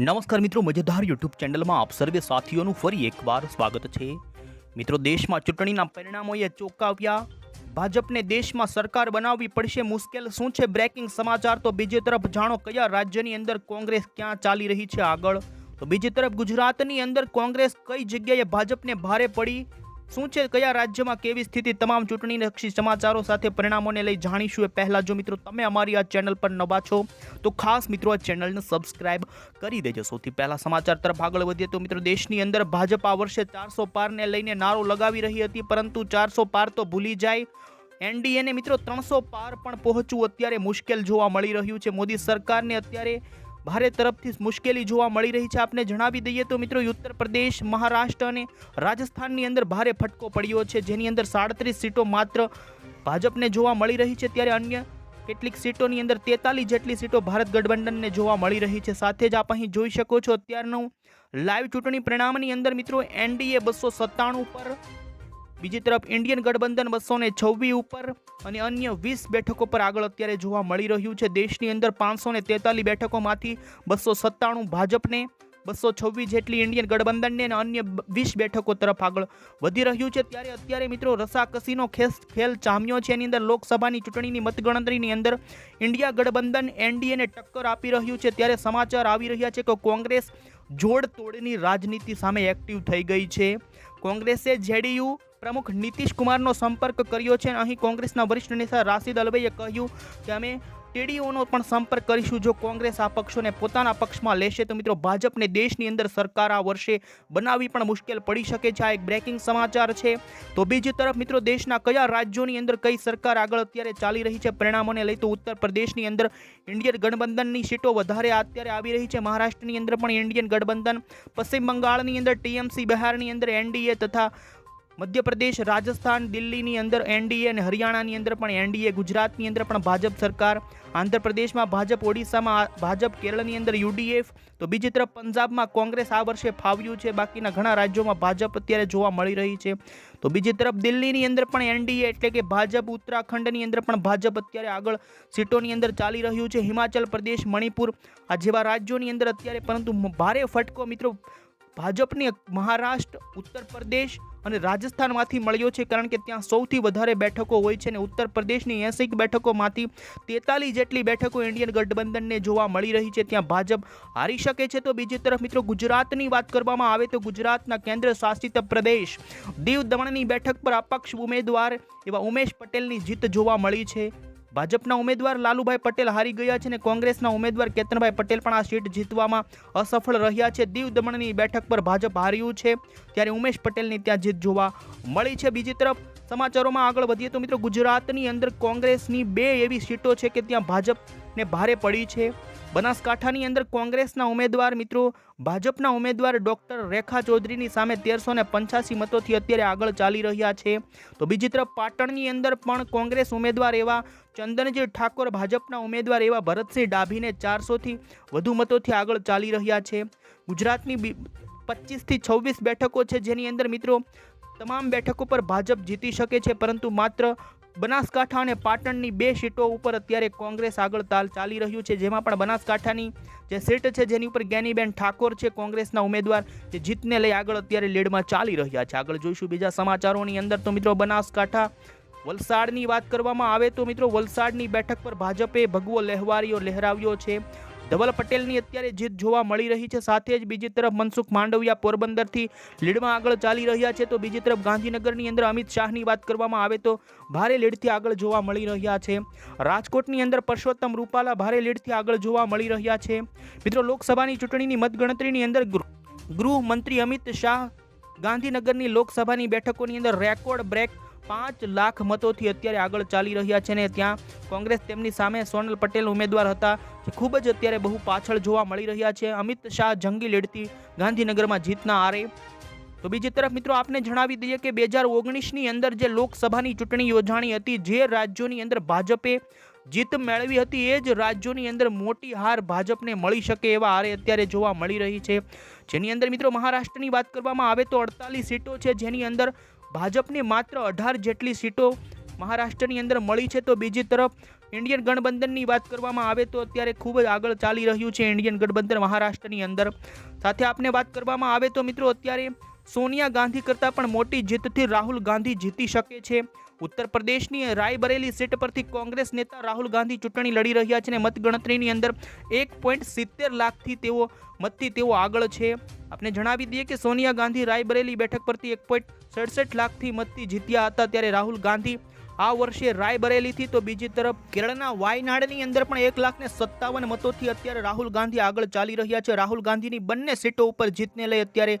નમસ્કાર મિત્રો, મજેદાર યુટ્યુબ ચેનલમાં આપ સર્વે સાથીઓનું ફરી એકવાર સ્વાગત છે. મિત્રો, દેશમાં ચૂંટણીના પરિણામોએ ચોંકાવ્યા. ભાજપને દેશમાં સરકાર બનાવવી પડશે મુશ્કેલ. શું છે બ્રેકિંગ સમાચાર? તો બીજી તરફ જાણો કયા રાજ્યની અંદર કોંગ્રેસ ક્યાં ચાલી રહી છે આગળ? તો બીજી તરફ ગુજરાતની અંદર કોંગ્રેસ કઈ જગ્યાએ ભાજપને ભારે પડી? શું છે, કયા રાજ્યમાં કેવી સ્થિતિ, તમામ ચૂંટણીલક્ષી સમાચારો સાથે પરિણામોને લઈ જાણીશું એ પહેલાં જો મિત્રો તમે અમારી આ ચેનલ પર નવા છો, તો ખાસ મિત્રો આ ચેનલને સબસ્ક્રાઇબ કરી દેજો. સૌથી પહેલા સમાચાર તરફ આગળ વધીએ તો મિત્રો દેશની અંદર ભાજપ આ વર્ષે ચારસો પારને લઈને નારો લગાવી રહી હતી, પરંતુ ચારસો પાર તો ભૂલી જાય. એનડીએને મિત્રો ત્રણસો પાર પણ પહોંચવું અત્યારે મુશ્કેલ જોવા મળી રહ્યું છે. મોદી સરકારને અત્યારે ભારે તરફથી મુશ્કેલી જોવા મળી રહી છે. આપને જણાવી દઈએ તો મિત્રો ઉત્તર પ્રદેશ મહારાષ્ટ્ર અને રાજસ્થાનની અંદર ભારે ફટકો પડ્યો છે. જેની અંદર સાડત્રીસ સીટો માત્ર ભાજપને જોવા મળી રહી છે. ત્યારે અન્ય કેટલીક સીટોની અંદર તેતાલીસ જેટલી સીટો ભારત ગઠબંધનને જોવા મળી રહી છે. સાથે જ આપ અહીં જોઈ શકો છો, અત્યારનું લાઈવ ચૂંટણી પરિણામની અંદર મિત્રો, એનડીએ બસો સત્તાણું પર બીજી તરફ ઇન્ડિયન ગઠબંધન બસો ને છવ્વીસ ઉપર અને અન્ય વીસ બેઠકો પર આગળ અત્યારે જોવા મળી રહ્યું છે. દેશની અંદર પાંચસો ને તેતાલીસ બેઠકોમાંથી બસો સત્તાણું ભાજપને, બસો છવ્વીસ જેટલી ઇન્ડિયન ગઠબંધનને અને અન્ય વીસ બેઠકો તરફ આગળ વધી રહ્યું છે. ત્યારે અત્યારે મિત્રો રસાકસીનો ખેસ, ખેલ જામ્યો છે. એની અંદર લોકસભાની ચૂંટણીની મતગણતરીની અંદર ઇન્ડિયા ગઠબંધન એનડીએને ટક્કર આપી રહ્યું છે. ત્યારે સમાચાર આવી રહ્યા છે કે કોંગ્રેસ જોડ તોડની રાજનીતિ સામે એક્ટિવ થઈ ગઈ છે. કોંગ્રેસે જેડીયુ પ્રમુખ નીતિશ કુમારનો સંપર્ક કર્યો છે. અને અહીં કોંગ્રેસના વરિષ્ઠ નેતા રાશિદ અલવઈએ કહ્યું કે અમે ટીડીઓનો પણ સંપર્ક કરીશું. જો કોંગ્રેસ આ પક્ષોને પોતાના પક્ષમાં લેશે તો મિત્રો ભાજપને દેશની અંદર સરકાર આ વર્ષે બનાવવી પણ મુશ્કેલ પડી શકે છે. આ એક બ્રેકિંગ સમાચાર છે. તો બીજી તરફ મિત્રો દેશના કયા રાજ્યોની અંદર કઈ સરકાર આગળ અત્યારે ચાલી રહી છે પરિણામોને લઈ તો ઉત્તર પ્રદેશની અંદર ઇન્ડિયન ગઠબંધનની સીટો વધારે અત્યારે આવી રહી છે. મહારાષ્ટ્રની અંદર પણ ઇન્ડિયન ગઠબંધન, પશ્ચિમ બંગાળની અંદર ટીએમસી બિહારની અંદર એનડીએ તથા મધ્યપ્રદેશ, રાજસ્થાન, દિલ્હીની અંદર એનડીએ અને હરિયાણાની અંદર પણ એનડીએ, ગુજરાતની અંદર પણ ભાજપ સરકાર, આંધ્રપ્રદેશમાં ભાજપ, ઓડિશામાં ભાજપ, કેરળની અંદર યુડીએફ. તો બીજી તરફ પંજાબમાં કોંગ્રેસ આ વર્ષે ફાવ્યું છે. બાકીના ઘણા રાજ્યોમાં ભાજપ અત્યારે જોવા મળી રહી છે. તો બીજી તરફ દિલ્હીની અંદર પણ એનડીએ એટલે કે ભાજપ, ઉત્તરાખંડની અંદર પણ ભાજપ અત્યારે આગળ સીટોની અંદર ચાલી રહ્યું છે. હિમાચલ પ્રદેશ, મણિપુર આ જેવા રાજ્યોની અંદર અત્યારે પરંતુ ભારે ફટકો મિત્રો ભાજપની મહારાષ્ટ્ર, ઉત્તર પ્રદેશ અને રાજસ્થાનમાંથી મળ્યો છે કારણ કે ત્યાં સૌથી વધારે બેઠકો હોય છે અને ઉત્તર પ્રદેશની એસી બેઠકોમાંથી તેતાલીસ જેટલી બેઠકો ઇન્ડિયન ગઠબંધનને જોવા મળી રહી છે. ત્યાં ભાજપ હારી શકે છે તો બીજી તરફ મિત્રો ગુજરાતની વાત કરવામાં આવે તો ગુજરાતના કેન્દ્ર શાસિત પ્રદેશ દીવ દમણની બેઠક પર અપક્ષ ઉમેદવાર એવા ઉમેશ પટેલની જીત જોવા મળી છે. ભાજપના ઉમેદવાર લાલુભાઈ પટેલ હારી ગયા છે અને કોંગ્રેસના ઉમેદવાર કેતનભાઈ પટેલ પણ આ સીટ જીતવામાં અસફળ રહ્યા છે. દીવ દમણની બેઠક પર ભાજપ હાર્યું છે. ત્યારે ઉમેશ પટેલની ત્યાં જીત જોવા મળી છે. બીજી તરફ સમાચારોમાં આગળ વધીએ તો મિત્રો ગુજરાતની અંદર કોંગ્રેસની બે એવી સીટો છે કે ત્યાં ભાજપને ભારે પડી છે. બનાસકાંઠાની અંદર કોંગ્રેસના ઉમેદવાર મિત્રો, ભાજપના ઉમેદવાર ડોક્ટર રેખા ચૌધરીની સામે તેરસો ને પંચ્યાસી મતોથી અત્યારે આગળ ચાલી રહ્યા છે. તો બીજી તરફ પાટણની અંદર પણ કોંગ્રેસ ઉમેદવાર એવા ચંદનજી ઠાકોર, ભાજપના ઉમેદવાર એવા ભરતસિંહ ડાભીને ચારસોથી વધુ મતોથી આગળ ચાલી રહ્યા છે. ગુજરાતની પચીસથી છવ્વીસ બેઠકો છે જેની અંદર મિત્રો, તમામ બેઠકો પર ભાજપ જીતી શકે છે, પરંતુ માત્ર બનાસકાંઠા અને પાટણની બે સીટો ઉપર અત્યારે કોંગ્રેસ આગળ તાલ ચાલી રહ્યું છે. જેમાં પણ બનાસકાંઠાની જે સીટ છે, જેની ઉપર જ્ઞાનીબેન ઠાકોર છે, કોંગ્રેસના ઉમેદવાર, જે જીતને લઈ આગળ અત્યારે લીડમાં ચાલી રહ્યા છે. આગળ જોઈશું બીજા સમાચારોની અંદર. તો મિત્રો, બનાસકાંઠા વલસાડની વાત કરવામાં આવે તો મિત્રો, વલસાડની બેઠક પર ભાજપે ભગવો લહેવારીઓ લહેરાવ્યો છે. ધવલ પટેલની અત્યારે જીત જોવા મળી રહી છે. સાથે જ બીજી તરફ મનસુખ માંડવિયા પોરબંદરથી લીડમાં આગળ ચાલી રહ્યા છે. તો બીજી તરફ ગાંધીનગરની અંદર અમિત શાહની વાત કરવામાં આવે તો ભારે લીડથી આગળ જોવા મળી રહ્યા છે. રાજકોટની અંદર પરસોત્તમ રૂપાલા ભારે લીડથી આગળ જોવા મળી રહ્યા છે. મિત્રો, લોકસભાની ચૂંટણીની મતગણતરીની અંદર ગૃહમંત્રી અમિત શાહ ગાંધીનગરની લોકસભાની બેઠકોની અંદર રેકોર્ડ બ્રેક પાંચ લાખ મતોથી અત્યારે આગળ ચાલી રહ્યા છે ને ત્યાં કોંગ્રેસ તેમની સામે સોનલ પટેલ ઉમેદવાર હતા, જે ખૂબ જ અત્યારે બહુ પાછળ જોવા મળી રહ્યા છે. અમિત શાહ જંગી લડતી ગાંધીનગરમાં જીતના આરે. તો બીજી તરફ મિત્રો આપને જણાવી દઈએ કે બે હજાર ઓગણીસની અંદર જે લોકસભાની ચૂંટણી યોજાણી હતી, જે રાજ્યોની અંદર ભાજપે જીત મેળવી હતી, એ જ રાજ્યોની અંદર મોટી હાર ભાજપને મળી શકે એવા હારે અત્યારે જોવા મળી રહી છે. જેની અંદર મિત્રો મહારાષ્ટ્રની વાત કરવામાં આવે તો અડતાલીસ સીટો છે, જેની અંદર ભાજપને માત્ર અઢાર જેટલી સીટો મહારાષ્ટ્રની અંદર મળી છે, તો બીજી તરફ ઇન્ડિયન ગઠબંધનની વાત કરવામાં આવે તો અત્યારે ખૂબ જ આગળ ચાલી રહ્યું છે ઇન્ડિયન ગઠબંધન મહારાષ્ટ્રની અંદર. સાથે આપને વાત કરવામાં આવે તો મિત્રો અત્યારે સોનિયા ગાંધી કરતાં પણ મોટી જીતથી રાહુલ ગાંધી જીતી શકે છે. ઉત્તર પ્રદેશની રાયબરેલી સીટ પરથી કોંગ્રેસ નેતા રાહુલ ગાંધી ચૂંટણી લડી રહ્યા છે અને મતગણતરીની અંદર એક પોઈન્ટ સિત્તેર લાખથી તેઓ મતથી તેઓ આગળ છે. આપને જણાવી દઈએ કે સોનિયા ગાંધી રાયબરેલી બેઠક પરથી એક પોઈન્ટ સડસઠ લાખથી મતથી જીત્યા હતા ત્યારે રાહુલ ગાંધી આ વર્ષે રાયબરેલીથી તો બીજી તરફ કેરળના વાયનાડની અંદર પણ એક લાખ ને સત્તાવન મતોથી અત્યારે રાહુલ ગાંધી આગળ ચાલી રહ્યા છે. રાહુલ ગાંધીની બંને સીટો ઉપર જીતને લઈ અત્યારે